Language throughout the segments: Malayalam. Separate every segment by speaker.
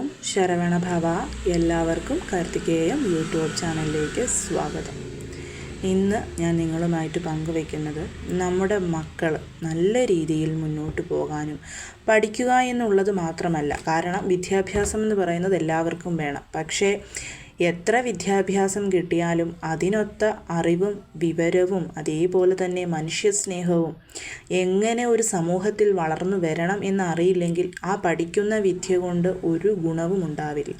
Speaker 1: ഓം ശരവണ ഭവ എല്ലാവർക്കും കാർത്തികേയം യൂട്യൂബ് ചാനലിലേക്ക് സ്വാഗതം. ഇന്ന് ഞാൻ നിങ്ങളുമായിട്ട് പങ്കുവയ്ക്കുന്നത് നമ്മുടെ മക്കൾ നല്ല രീതിയിൽ മുന്നോട്ട് പോകാനും പഠിക്കുക എന്നുള്ളത് മാത്രമല്ല കാരണം വിദ്യാഭ്യാസം എന്ന് പറയുന്നത് എല്ലാവർക്കും വേണം. പക്ഷേ എത്ര വിദ്യാഭ്യാസം കിട്ടിയാലും അതിനൊത്ത അറിവും വിവരവും അതേപോലെ തന്നെ മനുഷ്യസ്നേഹവും എങ്ങനെ ഒരു സമൂഹത്തിൽ വളർന്നു വരണം എന്നറിയില്ലെങ്കിൽ ആ പഠിക്കുന്ന വിദ്യ കൊണ്ട് ഒരു ഗുണവും ഉണ്ടാവില്ല.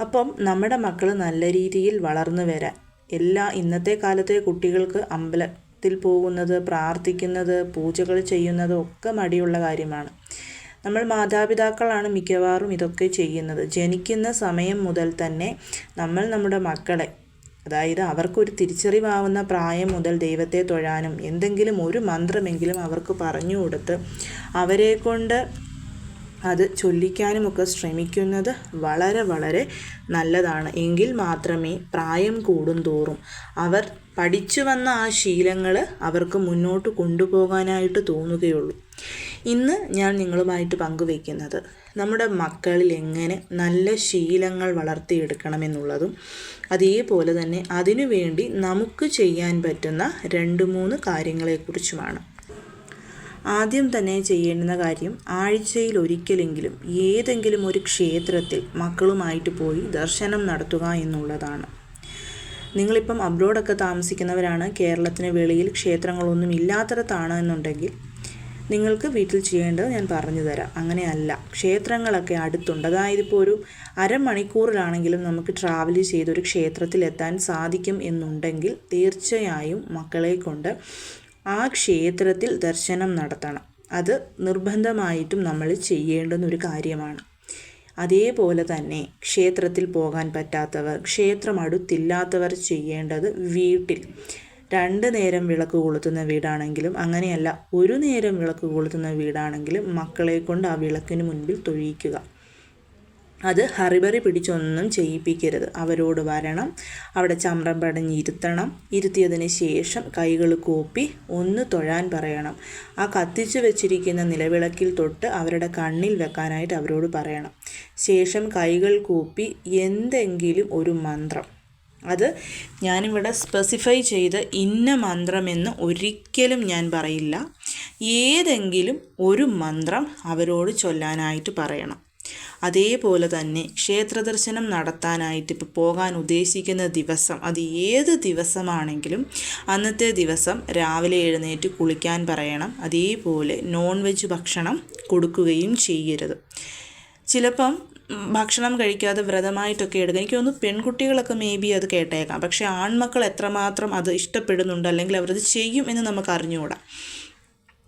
Speaker 1: അപ്പം നമ്മുടെ മക്കൾ നല്ല രീതിയിൽ വളർന്നു വരാൻ എല്ലാ ഇന്നത്തെ കാലത്തെ കുട്ടികൾക്ക് അമ്പലത്തിൽ പോകുന്നത് പ്രാർത്ഥിക്കുന്നത് പൂജകൾ ചെയ്യുന്നത് ഒക്കെ മടിയുള്ള കാര്യമാണ്. നമ്മൾ മാതാപിതാക്കളാണ് മിക്കവാറും ഇതൊക്കെ ചെയ്യുന്നത്. ജനിക്കുന്ന സമയം മുതൽ തന്നെ നമ്മൾ നമ്മുടെ മക്കളെ അതായത് അവർക്കൊരു തിരിച്ചറിവാവുന്ന പ്രായം മുതൽ ദൈവത്തെ തൊഴാനും എന്തെങ്കിലും ഒരു മന്ത്രമെങ്കിലും അവർക്ക് പറഞ്ഞു കൊടുത്ത് അവരെ കൊണ്ട് അത് ചൊല്ലിക്കാനുമൊക്കെ ശ്രമിക്കുന്നത് വളരെ വളരെ നല്ലതാണ്. എങ്കിൽ മാത്രമേ പ്രായം കൂടുന്തോറും അവർ പഠിച്ചു വന്ന ആ ശീലങ്ങൾ അവർക്ക് മുന്നോട്ട് കൊണ്ടുപോകാനായിട്ട് തോന്നുകയുള്ളൂ. ഇന്ന് ഞാൻ നിങ്ങളുമായിട്ട് പങ്കുവയ്ക്കുന്നത് നമ്മുടെ മക്കളിൽ എങ്ങനെ നല്ല ശീലങ്ങൾ വളർത്തിയെടുക്കണമെന്നുള്ളതും അതേപോലെ തന്നെ അതിനുവേണ്ടി നമുക്ക് ചെയ്യാൻ പറ്റുന്ന രണ്ട് മൂന്ന് കാര്യങ്ങളെക്കുറിച്ചുമാണ്. ആദ്യം തന്നെ ചെയ്യേണ്ടുന്ന കാര്യം ആഴ്ചയിൽ ഒരിക്കലെങ്കിലും ഏതെങ്കിലും ഒരു ക്ഷേത്രത്തിൽ മക്കളുമായിട്ട് പോയി ദർശനം നടത്തുക എന്നുള്ളതാണ്. നിങ്ങളിപ്പം അബ്രോഡൊക്കെ താമസിക്കുന്നവരാണ് കേരളത്തിന് വെളിയിൽ ക്ഷേത്രങ്ങളൊന്നും ഇല്ലാത്തടത്താണ് എന്നുണ്ടെങ്കിൽ നിങ്ങൾക്ക് വീട്ടിൽ ചെയ്യേണ്ടത് ഞാൻ പറഞ്ഞു തരാം. അങ്ങനെയല്ല ക്ഷേത്രങ്ങളൊക്കെ അടുത്തുണ്ട്. അതായത് ഇപ്പോൾ ഒരു അരമണിക്കൂറിലാണെങ്കിലും നമുക്ക് ട്രാവൽ ചെയ്ത് ഒരു ക്ഷേത്രത്തിൽ എത്താൻ സാധിക്കും എന്നുണ്ടെങ്കിൽ തീർച്ചയായും മക്കളെ കൊണ്ട് ആ ക്ഷേത്രത്തിൽ ദർശനം നടത്തണം. അത് നിർബന്ധമായിട്ടും നമ്മൾ ചെയ്യേണ്ടുന്ന ഒരു കാര്യമാണ്. അതേപോലെ തന്നെ ക്ഷേത്രത്തിൽ പോകാൻ പറ്റാത്തവർ ക്ഷേത്രം അടുത്തില്ലാത്തവർ ചെയ്യേണ്ടത് വീട്ടിൽ. രണ്ട് നേരം വിളക്ക് കൊളുത്തുന്ന വീടാണെങ്കിലും അങ്ങനെയല്ല ഒരു നേരം വിളക്ക് കൊളുത്തുന്ന വീടാണെങ്കിലും മക്കളെ കൊണ്ട് ആ വിളക്കിന് മുൻപിൽ തൊഴിയിക്കുക. അത് ഹറിബറി പിടിച്ചൊന്നും ചെയ്യിപ്പിക്കരുത്. അവരോട് വരണം. അവിടെ ചമ്രം പടഞ്ഞിരുത്തണം ഇരുത്തിയതിന് ശേഷം കൈകൾ കൂപ്പി ഒന്ന് തൊഴാൻ പറയണം. ആ കത്തിച്ചു വെച്ചിരിക്കുന്ന നിലവിളക്കിൽ തൊട്ട് അവരുടെ കണ്ണിൽ വെക്കാനായിട്ട് അവരോട് പറയണം. ശേഷം കൈകൾ കൂപ്പി എന്തെങ്കിലും ഒരു മന്ത്രം. അത് ഞാനിവിടെ സ്പെസിഫൈ ചെയ്ത് ഇന്ന മന്ത്രമെന്ന് ഒരിക്കലും ഞാൻ പറയില്ല. ഏതെങ്കിലും ഒരു മന്ത്രം അവരോട് ചൊല്ലാനായിട്ട് പറയണം. അതേപോലെ തന്നെ ക്ഷേത്രദർശനം നടത്താനായിട്ട് ഇപ്പോൾ പോകാൻ ഉദ്ദേശിക്കുന്ന ദിവസം അത് ഏത് ദിവസമാണെങ്കിലും അന്നത്തെ ദിവസം രാവിലെ എഴുന്നേറ്റ് കുളിക്കാൻ പറയണം. അതേപോലെ നോൺ വെജ് ഭക്ഷണം കൊടുക്കുകയും ചെയ്യരുത്. ചിലപ്പം ഭക്ഷണം കഴിക്കാതെ വ്രതമായിട്ടൊക്കെ എടുക്കുക എനിക്ക് തോന്നുന്നു പെൺകുട്ടികളൊക്കെ മേ ബി അത് കേട്ടേക്കാം. പക്ഷേ ആൺമക്കൾ എത്രമാത്രം അത് ഇഷ്ടപ്പെടുന്നുണ്ട് അല്ലെങ്കിൽ അവരത് ചെയ്യും എന്ന് നമുക്ക് അറിഞ്ഞുകൂടാ.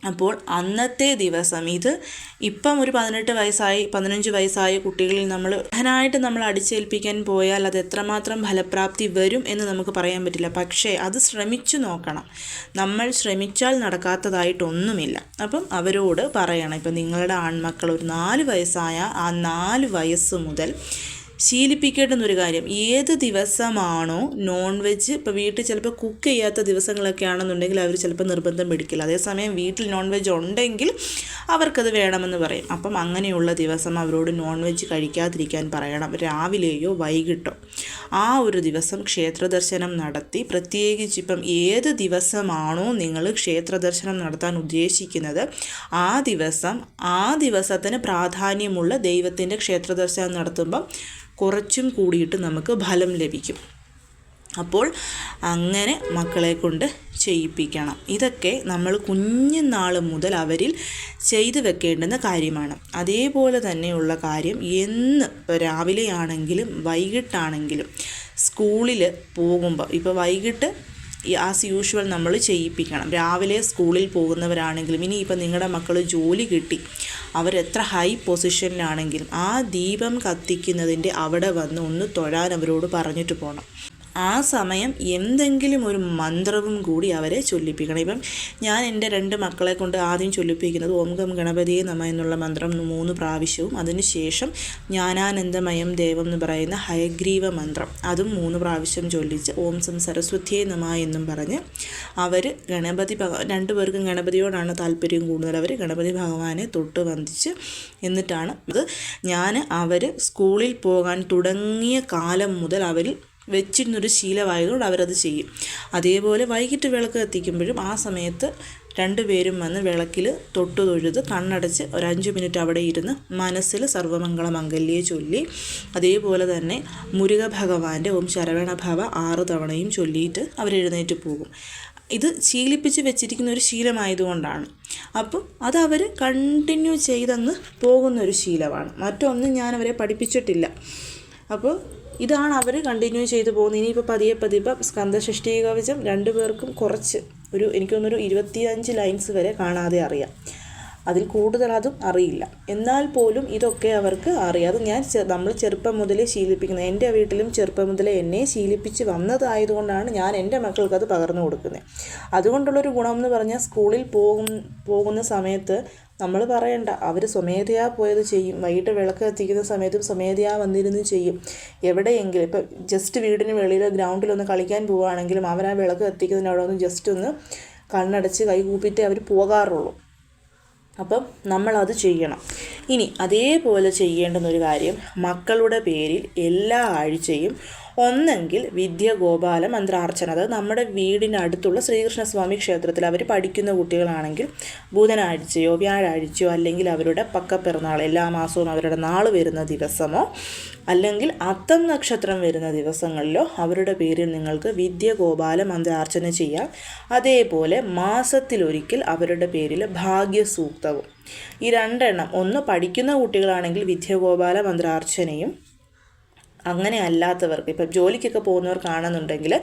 Speaker 1: അപ്പോൾ അന്നത്തെ ദിവസം ഇത് ഇപ്പം ഒരു പതിനെട്ട് വയസ്സായി പതിനഞ്ച് വയസ്സായ കുട്ടികളിൽ നമ്മൾ ഹനായിട്ട് നമ്മൾ അടിച്ചേൽപ്പിക്കാൻ പോയാൽ അത് എത്രമാത്രം ഫലപ്രാപ്തി വരും എന്ന് നമുക്ക് പറയാൻ പറ്റില്ല. പക്ഷേ അത് ശ്രമിച്ചു നോക്കണം. നമ്മൾ ശ്രമിച്ചാൽ നടക്കാത്തതായിട്ടൊന്നുമില്ല. അപ്പം അവരോട് പറയണം. ഇപ്പം നിങ്ങളുടെ ആൺമക്കൾ ഒരു നാല് വയസ്സായ ആ നാല് വയസ്സ് മുതൽ ശീലിപ്പിക്കേണ്ടുന്ന ഒരു കാര്യം. ഏത് ദിവസമാണോ നോൺ വെജ് ഇപ്പോൾ വീട്ടിൽ ചിലപ്പോൾ കുക്ക് ചെയ്യാത്ത ദിവസങ്ങളൊക്കെ ആണെന്നുണ്ടെങ്കിൽ അവർ ചിലപ്പോൾ നിർബന്ധം പിടിക്കില്ല. അതേസമയം വീട്ടിൽ നോൺ വെജ് ഉണ്ടെങ്കിൽ അവർക്കത് വേണമെന്ന് പറയും. അപ്പം അങ്ങനെയുള്ള ദിവസം അവരോട് നോൺ വെജ് കഴിക്കാതിരിക്കാൻ പറയണം. രാവിലെയോ വൈകിട്ടോ. ആ ഒരു ദിവസം ക്ഷേത്ര ദർശനം നടത്തി പ്രത്യേകിച്ച് ഇപ്പം ഏത് ദിവസമാണോ നിങ്ങൾ ക്ഷേത്ര ദർശനം നടത്താൻ ഉദ്ദേശിക്കുന്നത് ആ ദിവസം ആ ദിവസത്തിന് പ്രാധാന്യമുള്ള ദൈവത്തിന്റെ ക്ഷേത്ര ദർശനം നടത്തുമ്പം കുറച്ചും കൂടിയിട്ട് നമുക്ക് ഫലം ലഭിക്കും. അപ്പോൾ അങ്ങനെ മക്കളെ കൊണ്ട് ചെയ്യിപ്പിക്കണം. ഇതൊക്കെ നമ്മൾ കുഞ്ഞുനാൾ മുതൽ അവരിൽ ചെയ്തു വെക്കേണ്ടുന്ന കാര്യമാണ്. അതേപോലെ തന്നെയുള്ള കാര്യം എന്ന് രാവിലെയാണെങ്കിലും വൈകിട്ടാണെങ്കിലും സ്കൂളിൽ പോകുമ്പോൾ ഇപ്പോൾ വൈകിട്ട് ആസ് യൂഷ്വൽ നമ്മൾ ചെയ്യിപ്പിക്കണം. രാവിലെ സ്കൂളിൽ പോകുന്നവരാണെങ്കിലും ഇനിയിപ്പോൾ നിങ്ങളുടെ മക്കൾ ജോലി കിട്ടി അവരെത്ര ഹൈ പൊസിഷനിലാണെങ്കിലും ആ ദീപം കത്തിക്കുന്നതിന്റെ അവിടെ വന്ന് ഒന്ന് തൊഴാൻ അവരോട് പറഞ്ഞിട്ട് പോകണം ആ സമയം എന്തെങ്കിലും ഒരു മന്ത്രവും കൂടി അവരെ ചൊല്ലിപ്പിക്കണം. ഇപ്പം ഞാൻ എന്റെ രണ്ട് മക്കളെ കൊണ്ട് ആദ്യം ചൊല്ലിപ്പിക്കുന്നത് ഓം ഗം ഗണപതിയെ നമ എന്നുള്ള മന്ത്രം മൂന്ന് പ്രാവശ്യവും. അതിനുശേഷം ജ്ഞാനാനന്ദമയം ദേവം എന്ന് പറയുന്ന ഹയഗ്രീവ മന്ത്രം അതും മൂന്ന് പ്രാവശ്യം ചൊല്ലിച്ച് ഓം സം സരസ്വതിയെ നമ എന്നും പറഞ്ഞ് അവർ ഗണപതി രണ്ടു പേർക്കും ഗണപതിയോടാണ് താല്പര്യം കൂടുതൽ. അവർ ഗണപതി ഭഗവാനെ തൊട്ട് വന്ദിച്ച് എന്നിട്ടാണ്. അത് ഞാൻ അവർ സ്കൂളിൽ പോകാൻ തുടങ്ങിയ കാലം മുതൽ അവരിൽ വെച്ചിരുന്നൊരു ശീലമായതുകൊണ്ട് അവരത് ചെയ്യും. അതേപോലെ വൈകിട്ട് വിളക്ക് കത്തിക്കുമ്പോഴും ആ സമയത്ത് രണ്ടുപേരും വന്ന് വിളക്കിൽ തൊട്ടു തൊഴുത് കണ്ണടച്ച് ഒരു അഞ്ച് മിനിറ്റ് അവിടെ ഇരുന്ന് മനസ്സിൽ സർവമംഗള മംഗല്യെ ചൊല്ലി അതേപോലെ തന്നെ മുരുക ഭഗവാന്റെ ഓം ശരവണ ഭവ ആറ് തവണയും ചൊല്ലിയിട്ട് അവരെഴുന്നേറ്റ് പോകും. ഇത് ശീലിപ്പിച്ച് വെച്ചിരിക്കുന്ന ഒരു ശീലമായതുകൊണ്ടാണ്. അപ്പം അത് അവർ കണ്ടിന്യൂ ചെയ്തങ്ങ് പോകുന്ന ഒരു ശീലമാണ്. മറ്റൊന്നും ഞാൻ അവരെ പഠിപ്പിച്ചിട്ടില്ല. അപ്പോൾ ഇതാണ് അവർ കണ്ടിന്യൂ ചെയ്തു പോകുന്നത്. ഇനിയിപ്പോൾ പതിയെ പതിയെ ഇപ്പം സ്കന്ധഷ്ഠി കവചം രണ്ടു പേർക്കും കുറച്ച് ഒരു എനിക്ക് ഇരുപത്തിയഞ്ച് ലൈൻസ് വരെ കാണാതെ അറിയാം. അതിൽ കൂടുതൽ അതും അറിയില്ല. എന്നാൽ പോലും ഇതൊക്കെ അവർക്ക് അറിയാം. അത് ഞാൻ നമ്മൾ ചെറുപ്പം മുതലേ ശീലിപ്പിക്കുന്നത് എന്റെ വീട്ടിലും ചെറുപ്പം മുതലേ എന്നെ ശീലിപ്പിച്ച് വന്നതായതുകൊണ്ടാണ് ഞാൻ എന്റെ മക്കൾക്ക് അത് പകർന്നു കൊടുക്കുന്നത്. അതുകൊണ്ടുള്ളൊരു ഗുണം എന്ന് പറഞ്ഞാൽ സ്കൂളിൽ പോകും പോകുന്ന സമയത്ത് നമ്മൾ പറയണ്ട അവർ സ്വമേധയാ പോയത് ചെയ്യും. വൈകിട്ട് വിളക്ക് കത്തിക്കുന്ന സമയത്തും സ്വമേധയാ വന്നിരുന്ന് ചെയ്യും. എവിടെയെങ്കിലും ഇപ്പം ജസ്റ്റ് വീടിന് വെളിയിൽ ഗ്രൗണ്ടിലൊന്ന് കളിക്കാൻ പോവുകയാണെങ്കിലും അവർ ആ വിളക്ക് കത്തിക്കുന്നതിന് അവിടെ ഒന്ന് ജസ്റ്റ് ഒന്ന് കണ്ണടച്ച് കൈ കൂപ്പിയിട്ടേ അവർ പോകാറുള്ളൂ. അപ്പം നമ്മളത് ചെയ്യണം. ഇനി അതേപോലെ ചെയ്യേണ്ടുന്ന ഒരു കാര്യം മക്കളുടെ പേരിൽ എല്ലാ ആഴ്ചയും ഒന്നെങ്കിൽ വിദ്യ ഗോപാല മന്ത്രാർച്ചന. അത് നമ്മുടെ വീടിനടുത്തുള്ള ശ്രീകൃഷ്ണസ്വാമി ക്ഷേത്രത്തിൽ അവർ പഠിക്കുന്ന കുട്ടികളാണെങ്കിൽ ബുധനാഴ്ചയോ വ്യാഴാഴ്ചയോ അല്ലെങ്കിൽ അവരുടെ പക്ക പക്കപ്പിറന്നാൾ എല്ലാ മാസവും അവരുടെ നാൾ വരുന്ന ദിവസമോ അല്ലെങ്കിൽ അത്തം നക്ഷത്രം വരുന്ന ദിവസങ്ങളിലോ അവരുടെ പേരിൽ നിങ്ങൾക്ക് വിദ്യ ഗോപാല മന്ത്രാർച്ചന ചെയ്യാം. അതേപോലെ മാസത്തിലൊരിക്കൽ അവരുടെ പേരിൽ ഭാഗ്യസൂക്തവും. ഈ രണ്ടെണ്ണം ഒന്ന് പഠിക്കുന്ന കുട്ടികളാണെങ്കിൽ വിദ്യഗോപാല മന്ത്രാർച്ചനയും അങ്ങനെ അല്ലാത്തവർക്ക് ഇപ്പം ജോലിക്കൊക്കെ പോകുന്നവർക്കാണെന്നുണ്ടെങ്കിൽ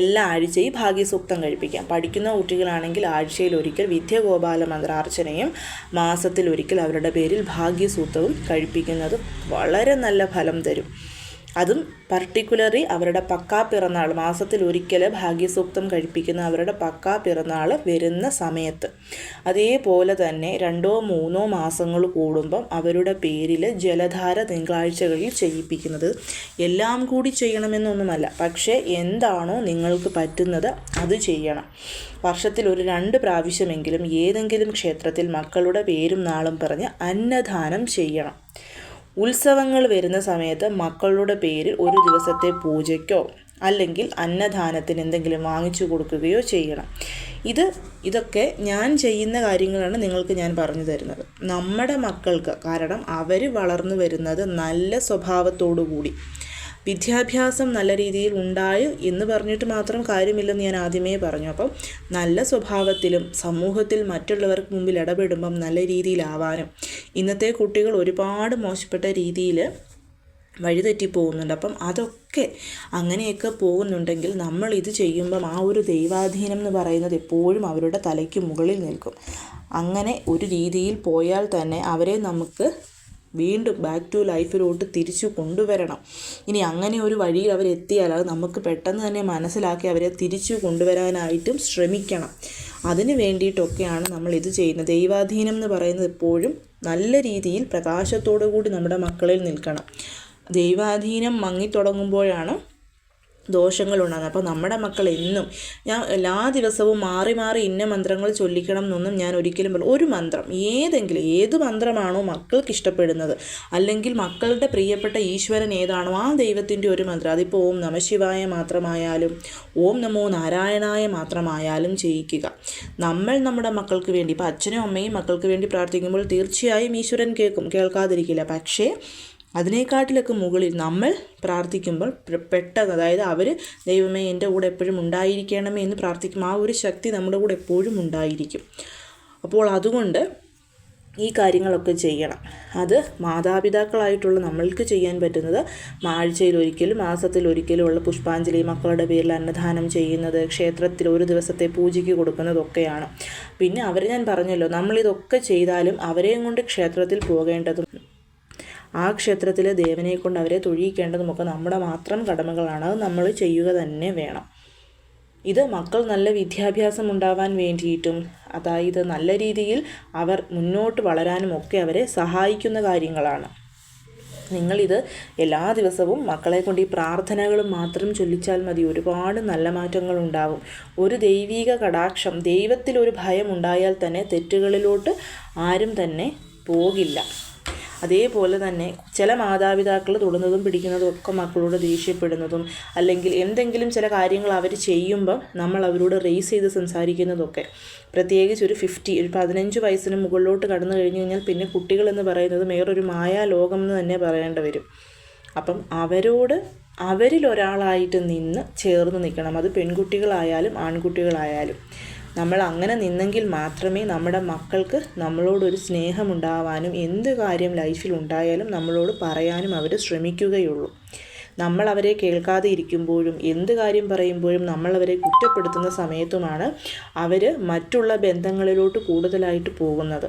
Speaker 1: എല്ലാ ആഴ്ചയും ഭാഗ്യസൂക്തം കഴിപ്പിക്കാം. പഠിക്കുന്ന കുട്ടികളാണെങ്കിൽ ആഴ്ചയിൽ ഒരിക്കൽ വിദ്യഗോപാല മന്ത്രാർച്ചനയും മാസത്തിൽ ഒരിക്കൽ അവരുടെ പേരിൽ ഭാഗ്യസൂക്തവും കഴിപ്പിക്കുന്നത് വളരെ നല്ല ഫലം തരും. അതും പർട്ടിക്കുലറി അവരുടെ പക്കാ പിറന്നാൾ മാസത്തിൽ ഒരിക്കൽ ഭാഗ്യസൂക്തം കഴിപ്പിക്കുന്ന അവരുടെ പക്കാ പിറന്നാൾ വരുന്ന സമയത്ത്. അതേപോലെ തന്നെ രണ്ടോ മൂന്നോ മാസങ്ങൾ കൂടുമ്പം അവരുടെ പേരിൽ ജലധാര തിങ്കളാഴ്ചകളിൽ ചെയ്യിപ്പിക്കുന്നത് എല്ലാം കൂടി ചെയ്യണമെന്നൊന്നുമല്ല. പക്ഷേ എന്താണോ നിങ്ങൾക്ക് പറ്റുന്നത് അത് ചെയ്യണം. വർഷത്തിൽ ഒരു രണ്ട് പ്രാവശ്യമെങ്കിലും ഏതെങ്കിലും ക്ഷേത്രത്തിൽ മക്കളുടെ പേരും നാളും പറഞ്ഞ് അന്നദാനം ചെയ്യണം. ഉത്സവങ്ങൾ വരുന്ന സമയത്ത് മക്കളുടെ പേരിൽ ഒരു ദിവസത്തെ പൂജയ്ക്കോ അല്ലെങ്കിൽ അന്നദാനത്തിന് എന്തെങ്കിലും വാങ്ങിച്ചു കൊടുക്കുകയോ ചെയ്യണം. ഇത് ഇതൊക്കെ ഞാൻ ചെയ്യുന്ന കാര്യങ്ങളാണ് നിങ്ങൾക്ക് ഞാൻ പറഞ്ഞു തരുന്നത്. നമ്മുടെ മക്കൾക്ക് കാരണം അവർ വളർന്നു വരുന്നത് നല്ല സ്വഭാവത്തോടു കൂടി വിദ്യാഭ്യാസം നല്ല രീതിയിൽ ഉണ്ടായി എന്ന് പറഞ്ഞിട്ട് മാത്രം കാര്യമില്ലെന്ന് ഞാൻ ആദ്യമേ പറഞ്ഞു. അപ്പം നല്ല സ്വഭാവത്തിലും സമൂഹത്തിൽ മറ്റുള്ളവർക്ക് മുമ്പിൽ ഇടപെടുമ്പം നല്ല രീതിയിലാവാനും ഇന്നത്തെ കുട്ടികൾ ഒരുപാട് മോശപ്പെട്ട രീതിയിൽ വഴിതെറ്റി പോകുന്നുണ്ട്. അപ്പം അതൊക്കെ അങ്ങനെയൊക്കെ പോകുന്നുണ്ടെങ്കിൽ നമ്മൾ ഇത് ചെയ്യുമ്പം ആ ഒരു ദൈവാധീനം എന്ന് പറയുന്നത് എപ്പോഴും അവരുടെ തലയ്ക്ക് മുകളിൽ നിൽക്കും. അങ്ങനെ ഒരു രീതിയിൽ പോയാൽ തന്നെ അവരെ നമുക്ക് വീണ്ടും ബാക്ക് ടു ലൈഫിലോട്ട് തിരിച്ചു കൊണ്ടുവരണം. ഇനി അങ്ങനെ ഒരു വഴിയിൽ അവരെത്തിയാൽ അത് നമുക്ക് പെട്ടെന്ന് തന്നെ മനസ്സിലാക്കി അവരെ തിരിച്ചു കൊണ്ടുവരാനായിട്ടും ശ്രമിക്കണം. അതിന് വേണ്ടിയിട്ടൊക്കെയാണ് നമ്മൾ ഇത് ചെയ്യുന്നത്. ദൈവാധീനം എന്ന് പറയുന്നത് എപ്പോഴും നല്ല രീതിയിൽ പ്രകാശത്തോടു കൂടി നമ്മുടെ മക്കളിൽ നിൽക്കണം. ദൈവാധീനം മങ്ങിത്തുടങ്ങുമ്പോഴാണ് ദോഷങ്ങളുണ്ടാകുന്നത്. അപ്പോൾ നമ്മുടെ മക്കൾ എന്നും ഞാൻ എല്ലാ ദിവസവും മാറി മാറി ഇന്ന മന്ത്രങ്ങൾ ചൊല്ലിക്കണം എന്നൊന്നും ഞാൻ ഒരിക്കലും പറഞ്ഞു ഒരു മന്ത്രം ഏതെങ്കിലും ഏത് മന്ത്രമാണോ മക്കൾക്ക് ഇഷ്ടപ്പെടുന്നത്. അല്ലെങ്കിൽ മക്കളുടെ പ്രിയപ്പെട്ട ഈശ്വരൻ ഏതാണോ ആ ദൈവത്തിന്റെ ഒരു മന്ത്രം. അതിപ്പോൾ ഓം നമശിവായ മാത്രമായാലും ഓം നമോ നാരായണായ മാത്രമായാലും ചെയ്യിക്കുക നമ്മൾ നമ്മുടെ മക്കൾക്ക് വേണ്ടി ഇപ്പോൾ അച്ഛനും അമ്മയും മക്കൾക്ക് വേണ്ടി പ്രാർത്ഥിക്കുമ്പോൾ തീർച്ചയായും ഈശ്വരൻ കേൾക്കും കേൾക്കാതിരിക്കില്ല. പക്ഷേ അതിനേക്കാട്ടിലൊക്കെ മുകളിൽ നമ്മൾ പ്രാർത്ഥിക്കുമ്പോൾ പെട്ടെന്ന് അതായത് അവർ ദൈവമേ എന്റെ കൂടെ എപ്പോഴും ഉണ്ടായിരിക്കണമേ എന്ന് പ്രാർത്ഥിക്കും. ആ ഒരു ശക്തി നമ്മുടെ കൂടെ എപ്പോഴും ഉണ്ടായിരിക്കും. അപ്പോൾ അതുകൊണ്ട് ഈ കാര്യങ്ങളൊക്കെ ചെയ്യണം. അത് മാതാപിതാക്കളായിട്ടുള്ള നമ്മൾക്ക് ചെയ്യാൻ പറ്റുന്നത് ആഴ്ചയിൽ ഒരിക്കലും മാസത്തിൽ ഒരിക്കലും ഉള്ള പുഷ്പാഞ്ജലി മക്കളുടെ പേരിൽ അന്നദാനം ചെയ്യുന്നത് ക്ഷേത്രത്തിൽ ഒരു ദിവസത്തെ പൂജയ്ക്ക് കൊടുക്കുന്നതൊക്കെയാണ്. പിന്നെ അവർ ഞാൻ പറഞ്ഞല്ലോ നമ്മളിതൊക്കെ ചെയ്താലും അവരെയും കൊണ്ട് ക്ഷേത്രത്തിൽ പോകേണ്ടതും ആ ക്ഷേത്രത്തിലെ ദേവനെ കൊണ്ട് അവരെ തൊഴിയിക്കേണ്ടതുമൊക്കെ നമ്മുടെ മാത്രം കടമകളാണ്. അത് നമ്മൾ ചെയ്യുക തന്നെ വേണം. ഇത് മക്കൾ നല്ല വിദ്യാഭ്യാസം ഉണ്ടാവാൻ വേണ്ടിയിട്ടും അതായത് നല്ല രീതിയിൽ അവർ മുന്നോട്ട് വളരാനും ഒക്കെ അവരെ സഹായിക്കുന്ന കാര്യങ്ങളാണ്. നിങ്ങളിത് എല്ലാ ദിവസവും മക്കളെ കൊണ്ട് ഈ പ്രാർത്ഥനകളും മാത്രം ചൊല്ലിച്ചാൽ മതി. ഒരുപാട് നല്ല മാറ്റങ്ങൾ ഉണ്ടാവും. ഒരു ദൈവീക കടാക്ഷം ദൈവത്തിലൊരു ഭയം ഉണ്ടായാൽ തന്നെ തെറ്റുകളിലോട്ട് ആരും തന്നെ പോകില്ല. അതേപോലെ തന്നെ ചില മാതാപിതാക്കൾ തൊടുന്നതും പിടിക്കുന്നതും ഒക്കെ മക്കളോട് ദേഷ്യപ്പെടുന്നതും അല്ലെങ്കിൽ എന്തെങ്കിലും ചില കാര്യങ്ങൾ അവർ ചെയ്യുമ്പം നമ്മൾ അവരോട് റേസ് ചെയ്ത് സംസാരിക്കുന്നതൊക്കെ. പ്രത്യേകിച്ച് ഒരു ഫിഫ്റ്റി ഒരു പതിനഞ്ച് വയസ്സിന് മുകളിലോട്ട് കടന്നു കഴിഞ്ഞു കഴിഞ്ഞാൽ പിന്നെ കുട്ടികൾ എന്ന് പറയുന്നത് വേറൊരു മായാ ലോകം എന്ന് തന്നെ പറയേണ്ടി വരും. അപ്പം അവരോട് അവരിൽ ഒരാളായിട്ട് നിന്ന് ചേർന്ന് നിൽക്കണം. അത് പെൺകുട്ടികളായാലും ആൺകുട്ടികളായാലും. നമ്മൾ അങ്ങനെ നിന്നെങ്കിൽ മാത്രമേ നമ്മുടെ മക്കൾക്ക് നമ്മളോടൊരു സ്നേഹമുണ്ടാവാനും എന്ത് കാര്യം ലൈഫിൽ ഉണ്ടായാലും നമ്മളോട് പറയാനും അവർ ശ്രമിക്കുകയുള്ളൂ. നമ്മൾ അവരെ കേൾക്കാതെ ഇരിക്കുമ്പോഴും എന്ത് കാര്യം പറയുമ്പോഴും നമ്മൾ അവരെ കുറ്റപ്പെടുത്തുന്ന സമയത്തുമാണ് അവർ മറ്റുള്ള ബന്ധങ്ങളിലോട്ട് കൂടുതലായിട്ട് പോകുന്നത്.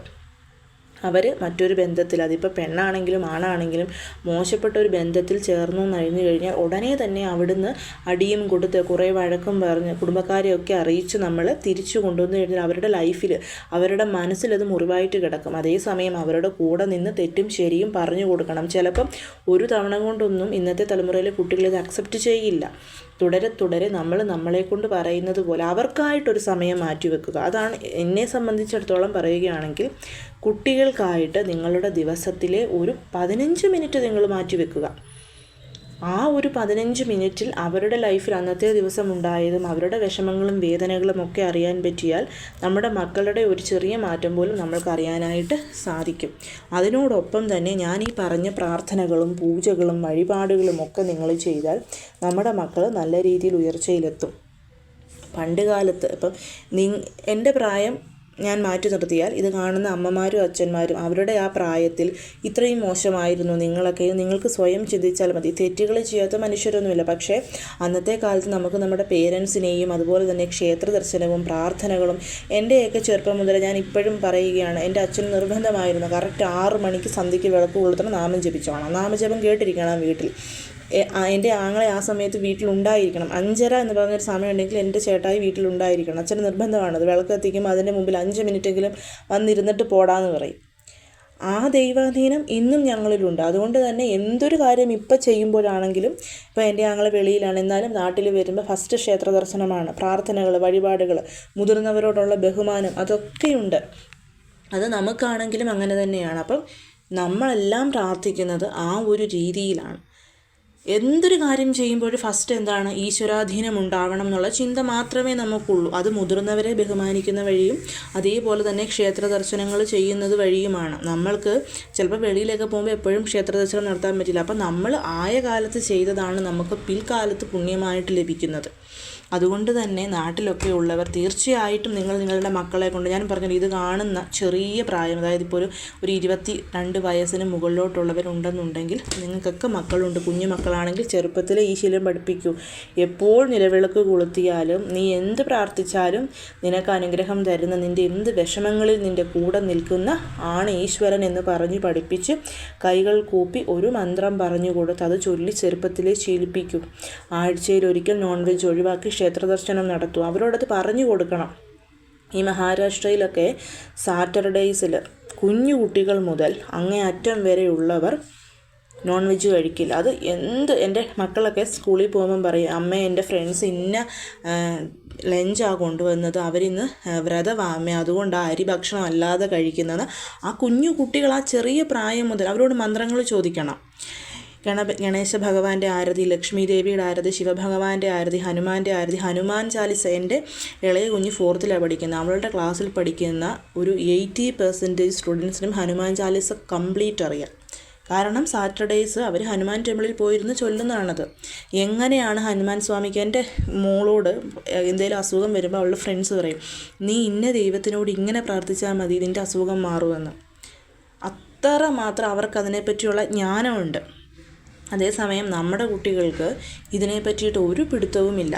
Speaker 1: അവർ മറ്റൊരു ബന്ധത്തിൽ അതിപ്പോൾ പെണ്ണാണെങ്കിലും ആണാണെങ്കിലും മോശപ്പെട്ട ഒരു ബന്ധത്തിൽ ചേർന്നു കഴിഞ്ഞു കഴിഞ്ഞാൽ ഉടനെ തന്നെ അവിടുന്ന് അടിയും കൊടുത്ത് കുറേ വഴക്കും പറഞ്ഞ് കുടുംബക്കാരെയൊക്കെ അറിയിച്ച് നമ്മൾ തിരിച്ചു കൊണ്ടുവന്നു കഴിഞ്ഞാൽ അവരുടെ ലൈഫിൽ അവരുടെ മനസ്സിലത് മുറിവായിട്ട് കിടക്കും. അതേസമയം അവരുടെ കൂടെ നിന്ന് തെറ്റും ശരിയും പറഞ്ഞു കൊടുക്കണം. ചിലപ്പം ഒരു തവണ കൊണ്ടൊന്നും ഇന്നത്തെ തലമുറയിലെ കുട്ടികൾ ഇത് അക്സെപ്റ്റ് ചെയ്യില്ല. തുടരെ തുടരെ നമ്മൾ നമ്മളെ കൊണ്ട് പറയുന്നത് പോലെ അവർക്കായിട്ടൊരു സമയം മാറ്റിവെക്കുക. അതാണ് എന്നെ സംബന്ധിച്ചിടത്തോളം പറയുകയാണെങ്കിൽ കുട്ടികൾക്കായിട്ട് നിങ്ങളുടെ ദിവസത്തിലെ ഒരു പതിനഞ്ച് മിനിറ്റ് നിങ്ങൾ മാറ്റിവെക്കുക. ആ ഒരു പതിനഞ്ച് മിനിറ്റിൽ അവരുടെ ലൈഫിൽ അന്നത്തെ ദിവസം ഉണ്ടായതും അവരുടെ വിഷമങ്ങളും വേദനകളും ഒക്കെ അറിയാൻ പറ്റിയാൽ നമ്മുടെ മക്കളുടെ ഒരു ചെറിയ മാറ്റം പോലും നമ്മൾക്ക് അറിയാനായിട്ട് സാധിക്കും. അതിനോടൊപ്പം തന്നെ ഞാൻ ഈ പറഞ്ഞ പ്രാർത്ഥനകളും പൂജകളും വഴിപാടുകളും ഒക്കെ നിങ്ങൾ ചെയ്താൽ നമ്മുടെ മക്കൾ നല്ല രീതിയിൽ ഉയർച്ചയിലെത്തും. പണ്ട് കാലത്ത് ഇപ്പം നി എന്റെ പ്രായം ഞാൻ മാറ്റി നിർത്തിയാൽ ഇത് കാണുന്ന അമ്മമാരും അച്ഛന്മാരും അവരുടെ ആ പ്രായത്തിൽ ഇത്രയും മോശമായിരുന്നു നിങ്ങളൊക്കെ. നിങ്ങൾക്ക് സ്വയം ചിന്തിച്ചാൽ മതി. തെറ്റുകൾ ചെയ്യാത്ത മനുഷ്യരൊന്നുമില്ല. പക്ഷേ അന്നത്തെ കാലത്ത് നമുക്ക് നമ്മുടെ പേരൻസിനെയും അതുപോലെ തന്നെ ക്ഷേത്ര ദർശനവും പ്രാർത്ഥനകളും എന്റെയൊക്കെ ചെറുപ്പം മുതൽ ഞാൻ ഇപ്പോഴും പറയുകയാണ്. എന്റെ അച്ഛൻ നിർബന്ധമായിരുന്നു. കറക്റ്റ് ആറ് മണിക്ക് സന്ധ്യയ്ക്ക് വിളക്ക് കൊളുത്തണം നാമം ജപിച്ചോണം നാമജപം കേട്ടിരിക്കണം വീട്ടിൽ. എന്റെ ആങ്ങളെ ആ സമയത്ത് വീട്ടിലുണ്ടായിരിക്കണം. അഞ്ചര എന്ന് പറഞ്ഞൊരു സമയം ഉണ്ടെങ്കിൽ എന്റെ ചേട്ടായി വീട്ടിലുണ്ടായിരിക്കണം. അച്ഛൻ നിർബന്ധമാണത് വിളക്ക് കത്തിക്കുമ്പോൾ അതിന്റെ മുമ്പിൽ അഞ്ച് മിനിറ്റെങ്കിലും വന്നിരുന്നിട്ട് പോടാന്ന് പറയും. ആ ദൈവാധീനം ഇന്നും ഞങ്ങളിലുണ്ട്. അതുകൊണ്ട് തന്നെ എന്തൊരു കാര്യം ഇപ്പം ചെയ്യുമ്പോഴാണെങ്കിലും ഇപ്പോൾ എന്റെ ആങ്ങളെ വെളിയിലാണ്. എന്നാലും നാട്ടിൽ വരുമ്പോൾ ഫസ്റ്റ് ക്ഷേത്ര ദർശനമാണ്. പ്രാർത്ഥനകൾ വഴിപാടുകൾ മുതിർന്നവരോടുള്ള ബഹുമാനം അതൊക്കെയുണ്ട്. അത് നമുക്കാണെങ്കിലും അങ്ങനെ തന്നെയാണ്. അപ്പം നമ്മളെല്ലാം പ്രാർത്ഥിക്കുന്നത് ആ ഒരു രീതിയിലാണ്. എന്തൊരു കാര്യം ചെയ്യുമ്പോഴും ഫസ്റ്റ് എന്താണ് ഈശ്വരാധീനം ഉണ്ടാവണം എന്നുള്ള ചിന്ത മാത്രമേ നമുക്കുള്ളൂ. അത് മുതിർന്നവരെ ബഹുമാനിക്കുന്ന വഴിയും അതേപോലെ തന്നെ ക്ഷേത്ര ദർശനങ്ങൾ ചെയ്യുന്നത് വഴിയുമാണ്. നമ്മൾക്ക് ചിലപ്പോൾ വെളിയിലൊക്കെ പോകുമ്പോൾ എപ്പോഴും ക്ഷേത്ര ദർശനം നടത്താൻ പറ്റില്ല. അപ്പം നമ്മൾ ആയ കാലത്ത് ചെയ്തതാണ് നമുക്ക് പിൽക്കാലത്ത് പുണ്യമായിട്ട് ലഭിക്കുന്നത്. അതുകൊണ്ട് തന്നെ നാട്ടിലൊക്കെ ഉള്ളവർ തീർച്ചയായിട്ടും നിങ്ങൾ നിങ്ങളുടെ മക്കളെ കൊണ്ട് ഞാൻ പറഞ്ഞു ഇത് കാണുന്ന ചെറിയ പ്രായം അതായത് ഇപ്പോൾ ഒരു ഒരു ഇരുപത്തി രണ്ട് വയസ്സിന് മുകളിലോട്ടുള്ളവരുണ്ടെന്നുണ്ടെങ്കിൽ നിങ്ങൾക്കൊക്കെ മക്കളുണ്ട് കുഞ്ഞു മക്കളാണെങ്കിൽ ചെറുപ്പത്തിലെ ഈ ശീലം പഠിപ്പിക്കൂ. എപ്പോൾ നിലവിളക്ക് കൊളുത്തിയാലും നീ എന്ത് പ്രാർത്ഥിച്ചാലും നിനക്ക് അനുഗ്രഹം തരുന്ന നിന്റെ എന്ത് വിഷമങ്ങളിൽ നിന്റെ കൂടെ നിൽക്കുന്ന ആണ് ഈശ്വരൻ എന്ന് പറഞ്ഞ് പഠിപ്പിച്ച് കൈകൾ കൂപ്പി ഒരു മന്ത്രം പറഞ്ഞു കൊടുത്ത് അത് ചൊല്ലി ചെറുപ്പത്തിലെ ശീലിപ്പിക്കും. ആഴ്ചയിൽ ഒരിക്കൽ നോൺ വെജ് ഒഴിവാക്കി ക്ഷേത്ര ദർശനം നടത്തും. അവരോടത് പറഞ്ഞു കൊടുക്കണം. ഈ മഹാരാഷ്ട്രയിലൊക്കെ സാറ്റർഡേയ്സിൽ കുഞ്ഞു കുട്ടികൾ മുതൽ അങ്ങേ അറ്റം വരെയുള്ളവർ നോൺ വെജ് കഴിക്കില്ല. അത് എന്ത് എന്റെ മക്കളൊക്കെ സ്കൂളിൽ പോകുമ്പം പറയും അമ്മ എന്റെ ഫ്രണ്ട്സ് ഇന്ന ലഞ്ചാണ് കൊണ്ടുവന്നത്. അവരിന്ന് വ്രതവാമ. അതുകൊണ്ട് ആ അരി ഭക്ഷണം അല്ലാതെ കഴിക്കുന്നത് ആ കുഞ്ഞു കുട്ടികൾ ആ ചെറിയ പ്രായം മുതൽ അവരോട് മന്ത്രങ്ങൾ ചോദിക്കണം. ഗണപ ഗണേശ ഭഗവാന്റെ ആരതി ലക്ഷ്മി ദേവിയുടെ ആരതി ശിവഭഗവാന്റെ ആരതി ഹനുമാന്റെ ആരതി ഹനുമാൻ ചാലിസ എന്റെ ഇളയ കുഞ്ഞ് ഫോർത്തിലാണ് പഠിക്കുന്നത്. അവളുടെ ക്ലാസ്സിൽ പഠിക്കുന്ന ഒരു എയ്റ്റി പെർസെന്റേജ് സ്റ്റുഡൻസിനും ഹനുമാൻ ചാലിസ കംപ്ലീറ്റ് അറിയാം. കാരണം സാറ്റർഡേയ്സ് അവർ ഹനുമാൻ ടെമ്പിളിൽ പോയിരുന്ന് ചൊല്ലുന്നതാണത്. എങ്ങനെയാണ് ഹനുമാൻ സ്വാമിക്ക് എന്റെ മോളോട് എന്തെങ്കിലും അസുഖം വരുമ്പോൾ അവളുടെ ഫ്രണ്ട്സ് പറയും നീ ഇന്ന ദൈവത്തിനോട് ഇങ്ങനെ പ്രാർത്ഥിച്ചാൽ മതി ഇതിന്റെ അസുഖം മാറുമെന്ന്. അത്ര മാത്രം അവർക്കതിനെപ്പറ്റിയുള്ള ജ്ഞാനമുണ്ട്. അതേസമയം നമ്മുടെ കുട്ടികൾക്ക് ഇതിനെ പറ്റിയിട്ട് ഒരു പിടുത്തവുമില്ല.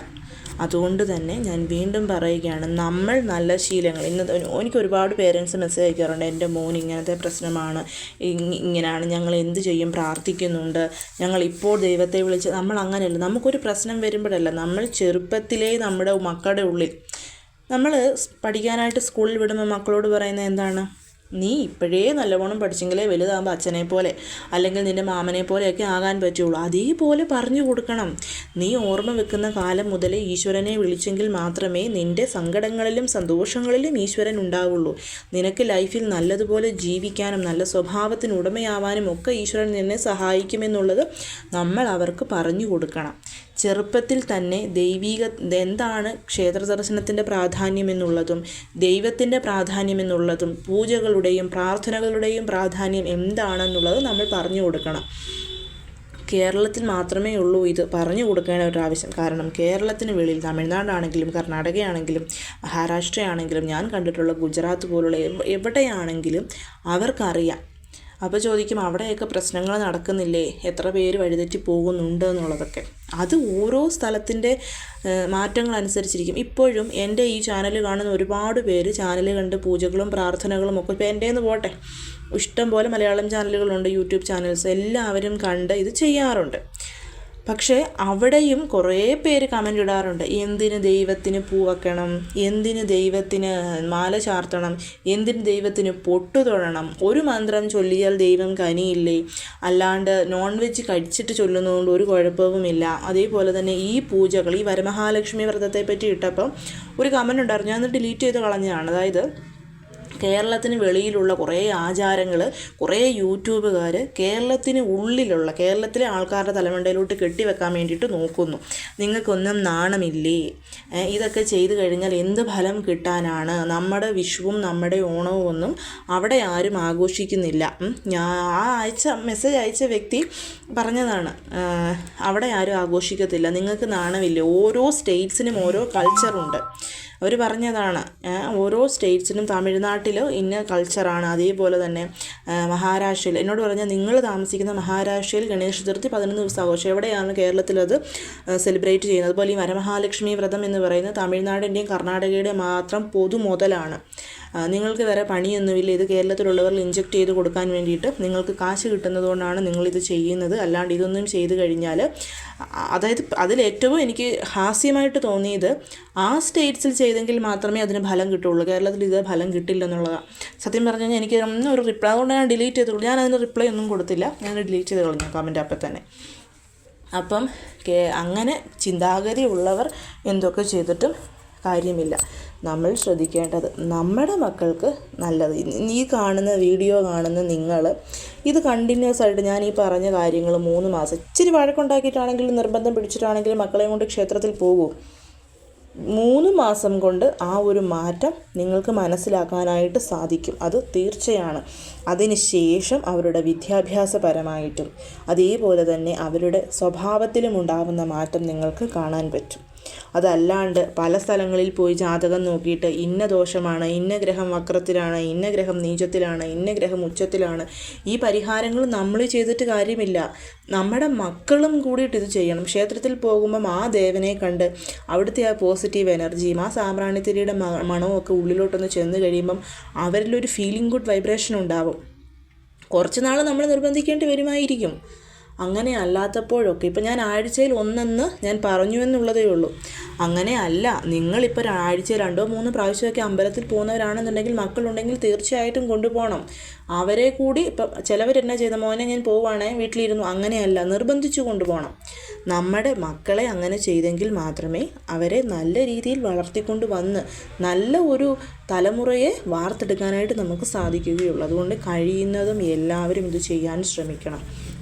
Speaker 1: അതുകൊണ്ട് തന്നെ ഞാൻ വീണ്ടും പറയുകയാണ് നമ്മൾ നല്ല ശീലങ്ങൾ ഇന്ന് എനിക്ക് ഒരുപാട് പേരൻസ് മെസ്സേജ് അയക്കാറുണ്ട് എന്റെ മോൻ ഇങ്ങനത്തെ പ്രശ്നമാണ് ഇങ്ങനെയാണ് ഞങ്ങൾ എന്ത് ചെയ്യും പ്രാർത്ഥിക്കുന്നുണ്ട് ഞങ്ങൾ ഇപ്പോൾ ദൈവത്തെ വിളിച്ച് നമ്മൾ അങ്ങനെയല്ല നമുക്കൊരു പ്രശ്നം വരുമ്പോഴല്ല നമ്മൾ ചെറുപ്പത്തിലേ നമ്മുടെ മക്കളുടെ ഉള്ളിൽ നമ്മൾ പഠിക്കാനായിട്ട് സ്കൂളിൽ വിടുമ്പോൾ മക്കളോട് പറയുന്നത് എന്താണ്? നീ ഇപ്പോഴേ നല്ലവണ്ണം പഠിച്ചെങ്കിലേ വലുതാകുമ്പോൾ അച്ഛനെ പോലെ അല്ലെങ്കിൽ നിന്റെ മാമനെ പോലെയൊക്കെ ആകാൻ പറ്റുള്ളൂ. അതേപോലെ പറഞ്ഞു കൊടുക്കണം. നീ ഓർമ്മ വെക്കുന്ന കാലം മുതൽ ഈശ്വരനെ വിളിച്ചെങ്കിൽ മാത്രമേ നിന്റെ സങ്കടങ്ങളിലും സന്തോഷങ്ങളിലും ഈശ്വരൻ ഉണ്ടാവുള്ളൂ. നിനക്ക് ലൈഫിൽ നല്ലതുപോലെ ജീവിക്കാനും നല്ല സ്വഭാവത്തിന് ഉടമയാവാനും ഒക്കെ ഈശ്വരൻ നിന്നെ സഹായിക്കുമെന്നുള്ളത് നമ്മൾ അവർക്ക് പറഞ്ഞു കൊടുക്കണം. ചെറുപ്പത്തിൽ തന്നെ ദൈവീക എന്താണ് ക്ഷേത്ര ദർശനത്തിന്റെ പ്രാധാന്യം എന്നുള്ളതും ദൈവത്തിന്റെ പ്രാധാന്യം എന്നുള്ളതും പൂജകളുടെയും പ്രാർത്ഥനകളുടെയും പ്രാധാന്യം എന്താണെന്നുള്ളത് നമ്മൾ പറഞ്ഞു കൊടുക്കണം. കേരളത്തിൽ മാത്രമേ ഉള്ളൂ ഇത് പറഞ്ഞു കൊടുക്കേണ്ട ഒരു ആവശ്യം. കാരണം കേരളത്തിന് വെളിയിൽ തമിഴ്നാടാണെങ്കിലും കർണാടകയാണെങ്കിലും മഹാരാഷ്ട്രയാണെങ്കിലും ഞാൻ കണ്ടിട്ടുള്ള ഗുജറാത്ത് പോലുള്ള എവ- എവിടെയാണെങ്കിലും അവർക്കറിയാം അപ്പോൾ ചോദിക്കും അവിടെയൊക്കെ പ്രശ്നങ്ങൾ നടക്കുന്നില്ലേ? എത്ര പേര് വഴിതെറ്റി പോകുന്നുണ്ട്? എന്നുള്ളതൊക്കെ. അത് ഓരോ സ്ഥലത്തിന്റെ മാറ്റങ്ങളനുസരിച്ചിരിക്കും ഇപ്പോഴും എന്റെ ഈ ചാനൽ കാണുന്ന ഒരുപാട് പേര് ചാനൽ കണ്ട് പൂജകളും പ്രാർത്ഥനകളും ഒക്കെ ഇപ്പോൾ എന്റെ പോട്ടെ. ഇഷ്ടം പോലെ മലയാളം ചാനലുകളുണ്ട് യൂട്യൂബ് ചാനൽസ്. എല്ലാവരും കണ്ട് ഇത് ചെയ്യാറുണ്ട്. പക്ഷേ അവിടെയും കുറേ പേര് കമന്റ് ഇടാറുണ്ട്. എന്തിന് ദൈവത്തിന് പൂ വെക്കണം? എന്തിന് ദൈവത്തിന് മാല ചാർത്തണം? എന്തിന് ദൈവത്തിന് പൊട്ടു തൊഴണം? ഒരു മന്ത്രം ചൊല്ലിയാൽ ദൈവം കനിയില്ലേ? അല്ലാണ്ട് നോൺ വെജ് കഴിച്ചിട്ട് ചൊല്ലുന്നതുകൊണ്ട് ഒരു കുഴപ്പവുമില്ല. അതേപോലെ തന്നെ ഈ പൂജകൾ ഈ വരമഹാലക്ഷ്മി വ്രതത്തെ പറ്റി ഇട്ടപ്പം ഒരു കമന്റ് ഉണ്ടായിരുന്നു. ഞാൻ ഡിലീറ്റ് ചെയ്ത് കളഞ്ഞതാണ്. അതായത് കേരളത്തിന് വെളിയിലുള്ള കുറേ ആചാരങ്ങൾ കുറേ യൂട്യൂബുകാർ കേരളത്തിന് ഉള്ളിലുള്ള കേരളത്തിലെ ആൾക്കാരുടെ തലമുണ്ടയിലോട്ട് കെട്ടിവെക്കാൻ വേണ്ടിയിട്ട് നോക്കുന്നു. നിങ്ങൾക്കൊന്നും നാണമില്ലേ? ഇതൊക്കെ ചെയ്തു കഴിഞ്ഞാൽ എന്ത് ഫലം കിട്ടാനാണ്? നമ്മുടെ വിഷുവും നമ്മുടെ ഓണവും ഒന്നും അവിടെ ആരും ആഘോഷിക്കുന്നില്ല. ഞാൻ ആ അയച്ച മെസ്സേജ് അയച്ച വ്യക്തി പറഞ്ഞതാണ് അവിടെ ആരും ആഘോഷിക്കത്തില്ല. നിങ്ങൾക്ക് നാണമില്ലേ? ഓരോ സ്റ്റേറ്റ്സിനും ഓരോ കൾച്ചറുണ്ട്. അവർ പറഞ്ഞതാണ് ഓരോ സ്റ്റേറ്റ്സിനും തമിഴ്നാട്ടിൽ ഇന്ന കൾച്ചറാണ് അതേപോലെ തന്നെ മഹാരാഷ്ട്രയിൽ എന്നോട് പറഞ്ഞാൽ നിങ്ങൾ താമസിക്കുന്ന മഹാരാഷ്ട്രയിൽ ഗണേശ ചതുർത്ഥി പതിനൊന്ന് ദിവസം ആഘോഷം എവിടെയാണ് കേരളത്തിൽ അത് സെലിബ്രേറ്റ് ചെയ്യുന്നത്? അതുപോലെ ഈ വരമഹാലക്ഷ്മി വ്രതം എന്ന് പറയുന്നത് തമിഴ്നാടിന്റെയും കർണാടകയുടെയും മാത്രം പൊതു മുതലാണ് നിങ്ങൾക്ക് വേറെ പണിയൊന്നുമില്ല. ഇത് കേരളത്തിലുള്ളവർ ഇഞ്ചെക്ട് ചെയ്ത് കൊടുക്കാൻ വേണ്ടിയിട്ട് നിങ്ങൾക്ക് കാശ് കിട്ടുന്നതുകൊണ്ടാണ് നിങ്ങളിത് ചെയ്യുന്നത്. അല്ലാണ്ട് ഇതൊന്നും ചെയ്തു കഴിഞ്ഞാൽ അതായത് അതിലേറ്റവും എനിക്ക് ഹാസ്യമായിട്ട് തോന്നിയത് ആ സ്റ്റേറ്റ്സിൽ ചെയ്തെങ്കിൽ മാത്രമേ അതിന് ഫലം കിട്ടുള്ളൂ. കേരളത്തിൽ ഇത് ഫലം കിട്ടില്ല എന്നുള്ളതാണ് സത്യം പറഞ്ഞു കഴിഞ്ഞാൽ എനിക്ക് ഒന്നും ഒരു റിപ്ലൈ അതുകൊണ്ട് ഞാൻ ഡിലീറ്റ് ചെയ്തു ഞാൻ അതിന് റിപ്ലൈ ഒന്നും കൊടുത്തില്ല. ഞാൻ ഡിലീറ്റ് ചെയ്ത് കളഞ്ഞു കമന്റ് അപ്പം തന്നെ. അപ്പം അങ്ങനെ ചിന്താഗതി ഉള്ളവർ എന്തൊക്കെ ചെയ്തിട്ടും കാര്യമില്ല. നമ്മൾ ശ്രദ്ധിക്കേണ്ടത് നമ്മുടെ മക്കൾക്ക് നല്ലത്. ഈ കാണുന്ന വീഡിയോ കാണുന്ന നിങ്ങൾ ഇത് കണ്ടിന്യൂസ് ആയിട്ട് ഞാൻ ഈ പറഞ്ഞ കാര്യങ്ങൾ മൂന്ന് മാസം ഇച്ചിരി വഴക്കുണ്ടാക്കിയിട്ടാണെങ്കിലും നിർബന്ധം പിടിച്ചിട്ടാണെങ്കിലും മക്കളെ കൊണ്ട് ക്ഷേത്രത്തിൽ പോകും. മൂന്ന് മാസം കൊണ്ട് ആ ഒരു മാറ്റം നിങ്ങൾക്ക് മനസ്സിലാക്കാനായിട്ട് സാധിക്കും. അത് തീർച്ചയാണ്. അതിന് ശേഷം അവരുടെ വിദ്യാഭ്യാസപരമായിട്ടും അതേപോലെ തന്നെ അവരുടെ സ്വഭാവത്തിലും ഉണ്ടാകുന്ന മാറ്റം നിങ്ങൾക്ക് കാണാൻ പറ്റും. അതല്ലാണ്ട് പല സ്ഥലങ്ങളിൽ പോയി ജാതകം നോക്കിയിട്ട് ഇന്ന ദോഷമാണ് ഇന്ന ഗ്രഹം വക്രത്തിലാണ് ഇന്ന ഗ്രഹം നീചത്തിലാണ് ഇന്ന ഗ്രഹം ഉച്ചത്തിലാണ്. ഈ പരിഹാരങ്ങൾ നമ്മൾ ചെയ്തിട്ട് കാര്യമില്ല. നമ്മുടെ മക്കളും കൂടിയിട്ട് ഇത് ചെയ്യണം. ക്ഷേത്രത്തിൽ പോകുമ്പം ആ ദേവനെ കണ്ട് അവിടുത്തെ ആ പോസിറ്റീവ് എനർജിയും ആ സാമ്പ്രാണിത്തിരിയുടെ മണമൊക്കെ ഉള്ളിലോട്ടൊന്ന് ചെന്ന് കഴിയുമ്പം അവരിലൊരു ഫീലിംഗ് ഗുഡ് വൈബ്രേഷൻ ഉണ്ടാവും. കുറച്ച് നാൾ നമ്മൾ നിർബന്ധിക്കേണ്ടി വരുമായിരിക്കും. അങ്ങനെ അല്ലാത്തപ്പോഴൊക്കെ ഇപ്പം ഞാൻ ആഴ്ചയിൽ ഒന്നെന്ന് ഞാൻ പറഞ്ഞു എന്നുള്ളതേ ഉള്ളൂ. അങ്ങനെ അല്ല നിങ്ങളിപ്പോൾ ഒരാഴ്ച രണ്ടോ മൂന്നോ പ്രാവശ്യമൊക്കെ അമ്പലത്തിൽ പോകുന്നവരാണെന്നുണ്ടെങ്കിൽ മക്കളുണ്ടെങ്കിൽ തീർച്ചയായിട്ടും കൊണ്ടുപോകണം. അവരെ കൂടി ഇപ്പം ചിലവരെന്നാ ചെയ്ത മോനെ ഞാൻ പോവുകയാണെ വീട്ടിലിരുന്നു. അങ്ങനെയല്ല നിർബന്ധിച്ചു കൊണ്ടുപോകണം. നമ്മുടെ മക്കളെ അങ്ങനെ ചെയ്തെങ്കിൽ മാത്രമേ അവരെ നല്ല രീതിയിൽ വളർത്തിക്കൊണ്ട് വന്ന് നല്ല ഒരു തലമുറയെ വാർത്തെടുക്കാനായിട്ട് നമുക്ക് സാധിക്കുകയുള്ളൂ. അതുകൊണ്ട് കഴിയുന്നതും എല്ലാവരും ഇത് ചെയ്യാൻ ശ്രമിക്കണം.